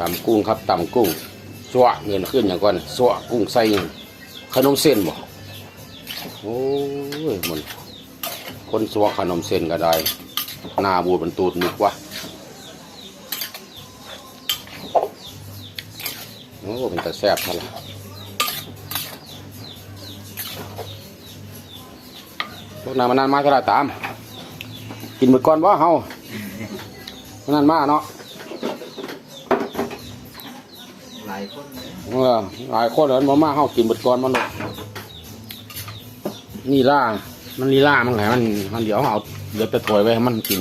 ตำกุ้งครับตำกุ้งสวะเงินขึ้นอย่างก่อนสวะกุ้งใส่ขนมเส้นบ่โอ้ยมันคนสวะขนมเส้นก็ได้หน้าบูดเป็นตูดนึกว่าโอ้เป็นแต่แซ่บท่าไหร่พวกนั้นมันนานมาเท่าไหรตาม กินหมดก่อนว่าเฮามันนานมาเนาะ หลายคนเลยเออหลายคนแล้วมามาเฮากินบดก่อนมันลูกนี่ล่า มันลีล่ามันไงมันมันเดี๋ยวเอาเดี๋ยวไปถวยไว้ให้มันกิน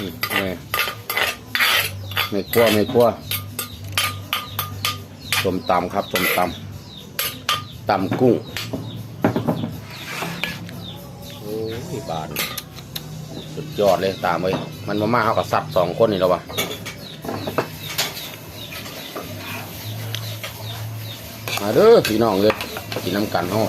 นี่แม่ไม่กลัวไม่กลัวส้มตำครับส้มตำตำกุ้ง โอ้ยบาด สุดยอดเลยตามเลยมันมาม่าเขากับซับสองคนนี่แล้ววะมาเด้อพี่น้องเลยกินน้ำกันห้อง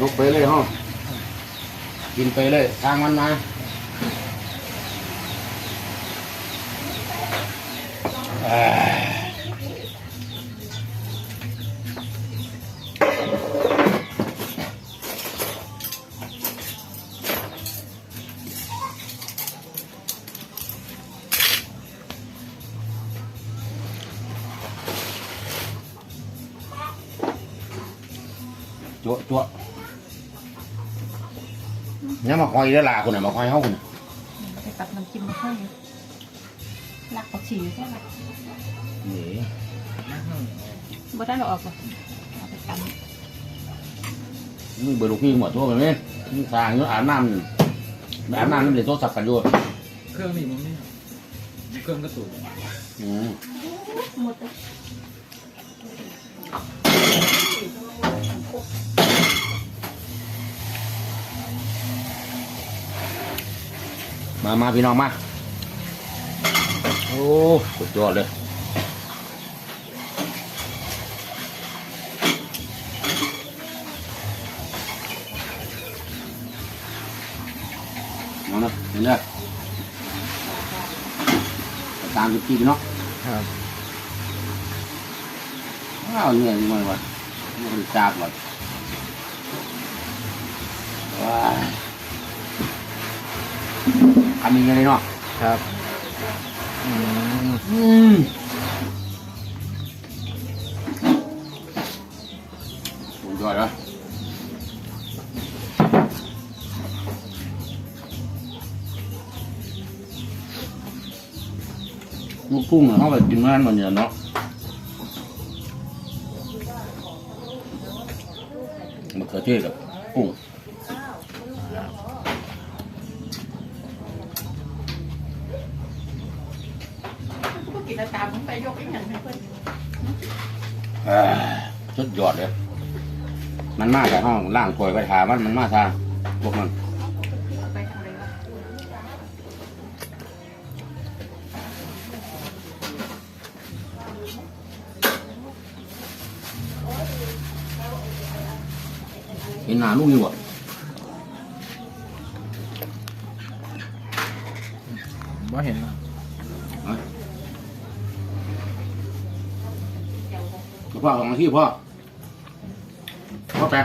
ลุกไปเลยห้องกินไปเลยทางมันมาอ่าจั่วจั่ว เนี่ยมาคอยได้อลาคุณน่ะมาคอยเฮาคุณน่ะไปตัดน้ำจิ้มมาให้รักผักชีใช่ไหมนี่บ่ได้เราออกป่ะเอาไปกันมึงเบอร์ลูกพี่หมดทั่วไปไหมมึงทางนู้นอาบน้ำอาบน้ำนี่เลยโทรศัพท์กันอยู่เครื่องนี่มันไม่เครื่องกระตุกอืมหมดเลย มามาพี่น้องมา โอ้สุดยอดเลยน้องนะเห็นเด้อตามที่พี่เนาะครับว้าวเหนื่อยจังเลยวะมันจากหมดว้า ยทำยังไงเนาะครับ อืมอืมสุดยอดเลยลูกพุ่งเขาไปกินมาแล้วมันเนี่ยเนาะมะเขือเทศกับกุ้ง พวกกิจกรรมมันไปยกอีกอย่างให้เพื่อนอ่าสุดยอดเลย มันมาจากห้องล่างถวยไปถามมันมันมาทางพวกมันเอาไปทำอะไรวะเห็นหน้าลูกอยู่บ่ว่าเห็น พ่อของที่พ่อพ่อแป๊